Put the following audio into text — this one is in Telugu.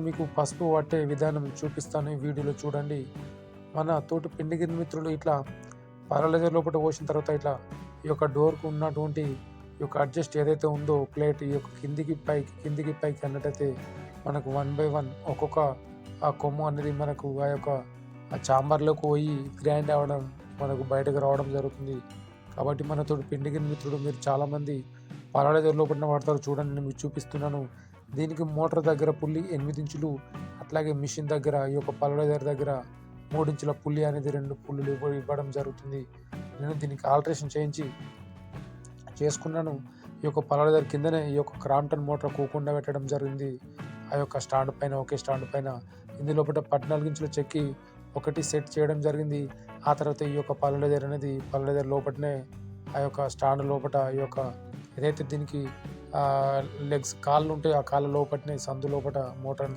మీకు పసుపు పట్టే విధానం చూపిస్తాను. ఈ వీడియోలో చూడండి. మన తోటి పిండిగిరి మిత్రులు ఇట్లా పారలైజర్ లోపల పోసిన తర్వాత ఇట్లా ఈ యొక్క డోర్కు ఉన్నటువంటి ఈ యొక్క అడ్జస్ట్ ఏదైతే ఉందో ప్లేట్ ఈ యొక్క కిందికి పైకి కిందికి పైకి అన్నట్టయితే మనకు వన్ బై వన్ ఒక్కొక్క ఆ కొమ్ము అనేది మనకు ఆ యొక్క ఆ చాంబర్లోకి పోయి గ్రైండ్ అవ్వడం మనకు బయటకు రావడం జరుగుతుంది. కాబట్టి మన తోటి పిండిగిరి మిత్రుడు మీరు చాలామంది పారలైజర్ లోపల వాడతారు. చూడండి నేను మీకు చూపిస్తున్నాను. దీనికి మోటార్ దగ్గర పుల్లి ఎనిమిది ఇంచులు అట్లాగే మిషన్ దగ్గర ఈ యొక్క పల్లెదర్ దగ్గర మూడు ఇంచుల పుల్లి అనేది రెండు పుల్లులు ఇవ్వడం జరుగుతుంది. నేను దీనికి ఆల్టరేషన్ చేయించి చేసుకున్నాను. ఈ యొక్క పల్లెదర్ కిందనే ఈ యొక్క క్రాంప్టన్ మోటార్ కూకుండా పెట్టడం జరిగింది. ఆ యొక్క స్టాండ్ పైన ఒకే స్టాండ్ పైన. ఇందులోపల పద్నాలుగు ఇంచుల చెక్కి ఒకటి సెట్ చేయడం జరిగింది. ఆ తర్వాత ఈ యొక్క పల్లెదర్ అనేది పల్లెదర్ లోపటనే ఆ యొక్క స్టాండ్ లోపల ఈ యొక్క ఏదైతే దీనికి లెగ్స్ కాళ్ళు ఉంటాయి ఆ కాళ్ళ లోపలనే సందు లోపల మోటార్